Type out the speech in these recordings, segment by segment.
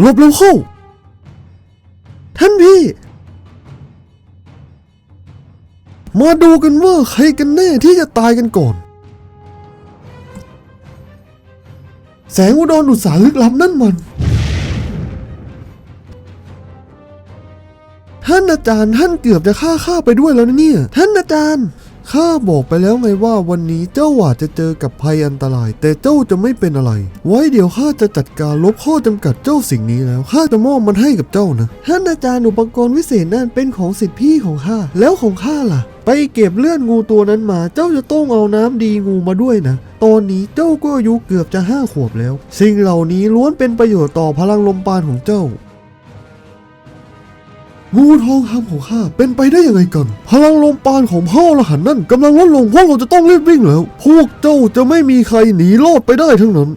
หลบเร็วเข้า ท่านพี่ มาดูกันว่าใครกันแน่ที่จะตายกันก่อน แสงอุดรอุตสาหลึกลับนั่นมัน ท่านอาจารย์ท่านเกือบจะฆ่าข้าไปด้วยแล้วนะเนี่ย ท่านอาจารย์ ข้าบอกไปแล้วไงว่าวันนี้เจ้าอาจะเจอกับภัยอันตราย แต่เจ้าจะไม่เป็นอะไร ไว้เดี๋ยวข้าจะจัดการลบข้อจำกัดเจ้าสิ่งนี้แล้วข้าจะมอบมันให้กับเจ้านะท่านอาจารย์อุปกรณ์วิเศษนั่นเป็นของสิทธิพี่ของข้าแล้วของข้าล่ะ ไปเก็บเลือดงูตัวนั้นมา เจ้าจะต้องเอาน้ำดีงูมาด้วยนะตอนนี้เจ้าก็อายุเกือบจะห้าขวบแล้ว สิ่งเหล่านี้ล้วนเป็นประโยชน์ต่อพลังลมปาณของเจ้า งูทองคำของข้าเป็นไปได้ยังไงกัน พลังลมปราณของพ่อละหันนั่นกำลังลดลงพวกเราจะต้องรีบวิ่งแล้ว พวกเจ้าจะไม่มีใครหนีรอดไปได้ทั้งนั้น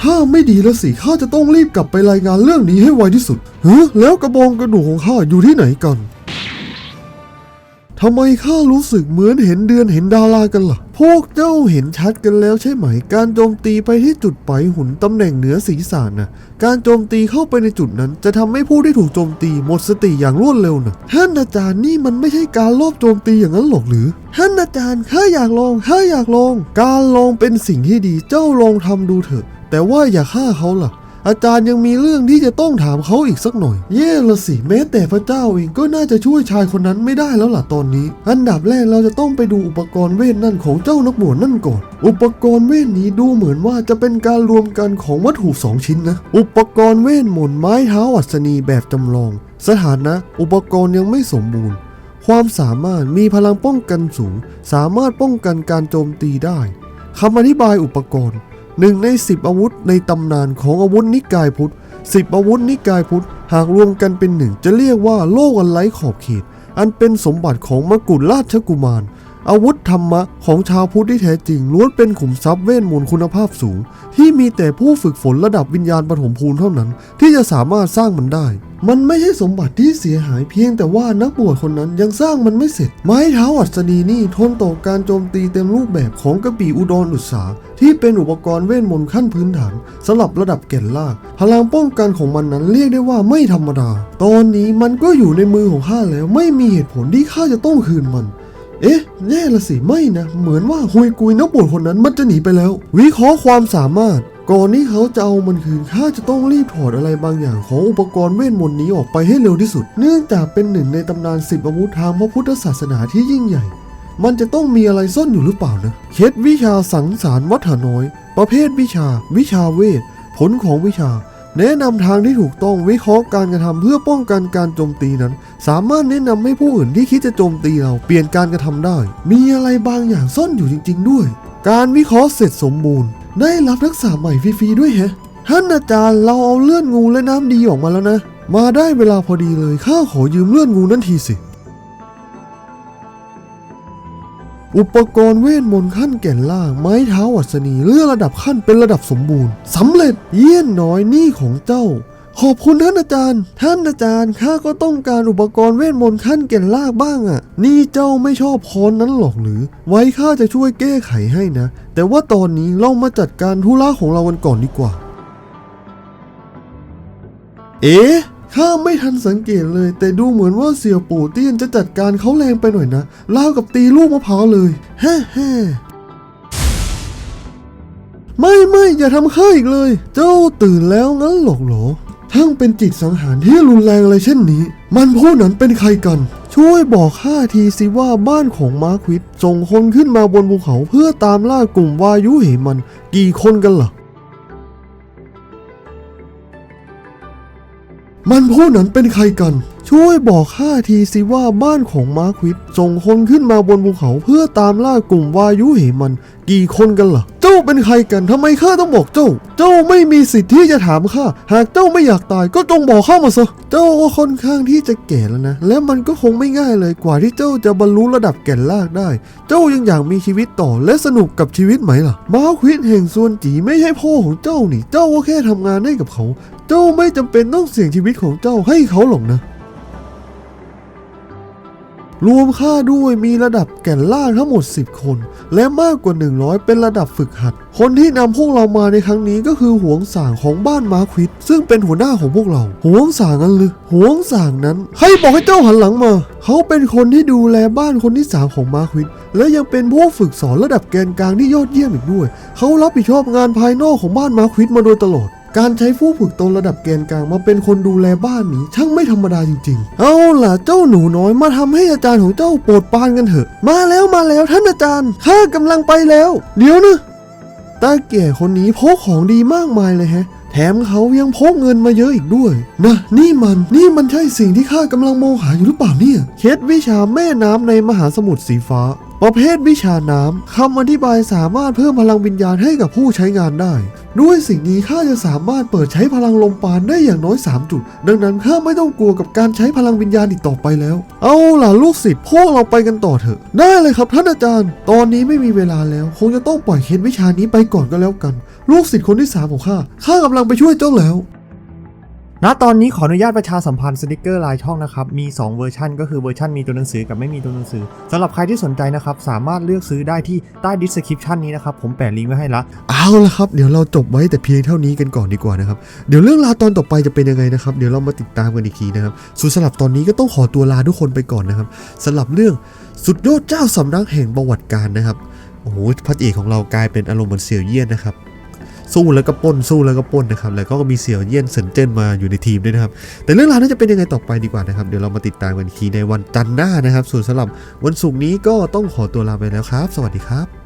ถ้าไม่ดีแล้วสิข้าจะต้องรีบกลับไปรายงานเรื่องนี้ให้ไวที่สุดเฮ้แล้วกระบองกระดูกของข้าอยู่ที่ไหนกัน ทำไมข้ารู้สึกเหมือนเห็นเดือนเห็นดารากันล่ะ พวกเจ้าเห็นชัดกันแล้วใช่ไหม การโจมตีไปที่จุดปลายหุ่นตำแหน่งเหนือศีรษะนะการโจมตีเข้าไปในจุดนั้น จะทำให้ผู้ที่ถูกโจมตีหมดสติอย่างรวดเร็วนะท่านอาจารย์นี่มันไม่ใช่การลอบโจมตีอย่างนั้นหรอกหรือ ท่านอาจารย์ข้าอยากลองข้าอยากลอง การลองเป็นสิ่งที่ดีเจ้าลองทำดูเถอะ แต่ว่าอย่าฆ่าเขาล่ะ อาจารย์ยังมีเรื่องที่จะต้องถามเขาอีกสักหน่อย เย่ละสิแม้แต่พระเจ้าเองก็น่าจะช่วยชายคนนั้นไม่ได้แล้วล่ะตอนนี้ อันดับแรกเราจะต้องไปดูอุปกรณ์เวทนั่นของเจ้านักบวชนั่นก่อน อุปกรณ์เวทนี้ดูเหมือนว่าจะเป็นการรวมกันของวัตถุสองชิ้นนะ อุปกรณ์เวทมนต์ไม้เท้าอัศนีแบบจำลอง สถานะอุปกรณ์ยังไม่สมบูรณ์ ความสามารถมีพลังป้องกันสูง สามารถป้องกันการโจมตีได้คำอธิบายอุปกรณ์ หนึ่งใน10อาวุธในตำนานของอาวุธนิกายพุทธ10อาวุธนิกายพุทธหากรวมกันเป็นหนึ่งจะเรียกว่าโลกอันไร้ขอบเขต อันเป็นสมบัติของมกุฎราชกุมาร อาวุธธรรมะของชาวพุทธที่แท้จริงล้วนเป็นขุมทรัพย์เวทมนต์คุณภาพสูง ที่มีแต่ผู้ฝึกฝนระดับวิญญาณปฐมภูมิเท่านั้น ที่จะสามารถสร้างมันได้ มันไม่ใช่สมบัติที่เสียหายเพียงแต่ว่านักบวชคนนั้นยังสร้างมันไม่เสร็จ ไม้เท้าอัศนีนี่ทนต่อการโจมตีเต็มรูปแบบของกระบี่อุดรอุตสาที่เป็นอุปกรณ์เวทมนต์ขั้นพื้นฐานสำหรับระดับแก่นล่างพลังป้องกันของมันนั้นเรียกได้ว่าไม่ธรรมดา ตอนนี้มันก็อยู่ในมือของข้าแล้วไม่มีเหตุผลที่ข้าจะต้องคืนมัน เอ๊ะ แน่ละสิไม่นะ เหมือนว่าฮุยกุยนักบวชคนนั้นมันจะหนีไปแล้ว วิเคราะห์ความสามารถ ก่อนที่เขาจะเอามันคืนข้าจะต้องรีบถอดอะไรบางอย่างของอุปกรณ์เวทมนต์นี้ออกไปให้เร็วที่สุด เนื่องจากเป็นหนึ่งในตำนานสิบอาวุธทางพระพุทธศาสนาที่ยิ่งใหญ่ มันจะต้องมีอะไรซ่อนอยู่หรือเปล่านะเคล็ดวิชาสังสารวัฏฐาน้อย ประเภทวิชา วิชาเวท ผลของวิชา แนะนำทางที่ถูกต้องวิเคราะห์การกระทำเพื่อป้องกันการโจมตีนั้น สามารถแนะนำให้ผู้อื่นที่คิดจะโจมตีเราเปลี่ยนการกระทำได้ มีอะไรบางอย่างซ่อนอยู่จริง ๆ ด้วย การวิเคราะห์เสร็จสมบูรณ์ ได้รับทักษะใหม่ฟรีๆด้วยแฮะท่านอาจารย์เราเอาเลือดงูและน้ำดีออกมาแล้วนะ มาได้เวลาพอดีเลยข้าขอยืมเลือดงูนั่นทีสิ อุปกรณ์เวทมนต์ขั้นแก่นล่าง ไม้เท้าอัศนีเลื่อนระดับขั้นเป็นระดับสมบูรณ์สำเร็จเยี่ยนน้อยนี่ของเจ้า ขอบคุณท่านอาจารย์ ท่านอาจารย์ข้าก็ต้องการอุปกรณ์เวทมนต์ขั้นแก่นล่างบ้างอะ่ะ นี่เจ้าไม่ชอบคอนนั้นหรอกหรือ ไว้ข้าจะช่วยแก้ไขให้นะ แต่ว่าตอนนี้เรามาจัดการธุระของเรากันก่อนดีกว่า เอ๊ะ ข้าไม่ทันสังเกตเลย แต่ดูเหมือนว่าเสี่ยวปู่เตี้ยนจะจัดการเขาแรงไปหน่อยนะราวกับตีลูกมะพร้าวเลยแฮ่แฮ่ไม่ไม่อย่าทำข้าอีกเลย เจ้าตื่นแล้วงั้นหรอกหรอทั้งเป็นจิตสังหารที่รุนแรงอะไรเช่นนี้ มันผู้นั้นเป็นใครกัน ช่วยบอกข้าทีสิว่าบ้านของมาร์ควิดส่งคนขึ้นมาบนภูเขาเพื่อตามล่ากลุ่มวายุเหมัน กี่คนกันล่ะ มันผู้นั้นเป็นใครกัน ช่วยบอกข้าทีสิว่าบ้านของมาควิดส่งคนขึ้นมาบนภูเขาเพื่อตามล่ากลุ่มวายุเหมัน กี่คนกันล่ะ จ้าเป็นใครกันทำไมข้าต้องบอกเจ้า เจ้าไม่มีสิทธิ์ที่จะถามข้า หากเจ้าไม่อยากตายก็จงบอกข้ามาซะ เจ้าก็ค่อนข้างที่จะแก่แล้วนะ และมันก็คงไม่ง่ายเลยกว่าที่เจ้าจะบรรลุระดับแก่นลากได้ เจ้ายังอยากมีชีวิตต่อและสนุกกับชีวิตไหมล่ะ มาควิดแห่งส่วนจีไม่ใช่พ่อของเจ้านี่ เจ้าก็แค่ทำงานให้กับเขา เจ้าไม่จำเป็นต้องเสี่ยงชีวิตของเจ้าให้เขาหรอกนะ รวมค่าด้วยมีระดับแก่นล่างทั้งหมด 10 คน และมากกว่า 100 เป็นระดับฝึกหัด คนที่นำพวกเรามาในครั้งนี้ก็คือหวงสางของบ้านมาควิด ซึ่งเป็นหัวหน้าของพวกเราหวงสางนั้นหรือหวงสางนั้น ให้บอกให้เจ้าหันหลังมา เขาเป็นคนที่ดูแลบ้านคนที่สามของมาควิด และยังเป็นผู้ฝึกสอนระดับแกนกลางที่ยอดเยี่ยมอีกด้วย เขารับผิดชอบงานภายนอกของบ้านมาควิดมาโดยตลอด การใช้ผู้ฝึกตนระดับแกนกลางมาเป็นคนดูแลบ้านนี้ ช่างไม่ธรรมดาจริง ๆ เอาล่ะเจ้าหนูน้อยมาทำให้อาจารย์ของเจ้าโปรดปานกันเถอะ มาแล้วมาแล้วท่านอาจารย์ข้ากำลังไปแล้ว เดี๋ยวนะตาแก่คนนี้พกของดีมากมายเลยแฮะแถมเขายังพกเงินมาเยอะอีกด้วย นะ นี่มันนี่มันใช่สิ่งที่ข้ากำลังมองหาอยู่หรือเปล่าเนี่ย เคล็ดวิชาแม่น้ำในมหาสมุทรสีฟ้า ประเภทวิชาน้ำคำอธิบายสามารถเพิ่มพลังวิญญาณให้กับผู้ใช้งานได้ ด้วยสิ่งนี้ข้าจะสามารถเปิดใช้พลังลมปานได้อย่างน้อย 3 จุด ดังนั้นข้าไม่ต้องกลัวกับการใช้พลังวิญญาณอีกต่อไปแล้ว เอาล่ะลูกศิษย์พวกเราไปกันต่อเถอะ ได้เลยครับท่านอาจารย์ ตอนนี้ไม่มีเวลาแล้ว คงจะต้องปล่อยเคล็ดวิชานี้ไปก่อนก็แล้วกัน ลูกศิษย์คนที่สามของข้าข้ากำลังไปช่วยเจ้าแล้ว ณตอนนี้ขออนุญาตประชาสัมพันธ์สติกเกอร์ลายช่องนะครับ มี 2 เวอร์ชันก็คือเวอร์ชันมีตัวหนังสือกับไม่มีตัวหนังสือสำหรับใครที่สนใจนะครับ สามารถเลือกซื้อได้ที่ใต้ดิสคริปชันนี้นะครับ ผมแปะลิงก์ไว้ให้ละเอาละครับ เดี๋ยวเราจบไว้แต่เพียงเท่านี้กันก่อนดีกว่านะครับ เดี๋ยวเรื่องราวตอนต่อไปจะเป็นยังไงนะครับ เดี๋ยวเรามาติดตามกันอีกทีนะครับส่วนสำหรับตอนนี้ก็ต้องขอตัวลาทุกคนไปก่อนนะครับสำหรับเรื่องสุดยอดเจ้าสำนักแห่งประวัติการนะครับโอ้โหพระเอกของเรากลายเป็นอารมณ์เหมือนเสี่ยวเยี่ยนนะครับ สู้แล้วก็ป้นสู้แล้วก็ป้นนะครับแล้วก็มีเสี่ยวเยี่ยนเซินเจิ้นมาอยู่ในทีมด้วยนะครับ แต่เรื่องราวน่าจะเป็นยังไงต่อไปดีกว่านะครับเดี๋ยวเรามาติดตามกันอีกทีในวันจันทร์หน้านะครับ ส่วนสำหรับวันศุกร์นี้ก็ต้องขอตัวลาไปแล้วครับ สวัสดีครับ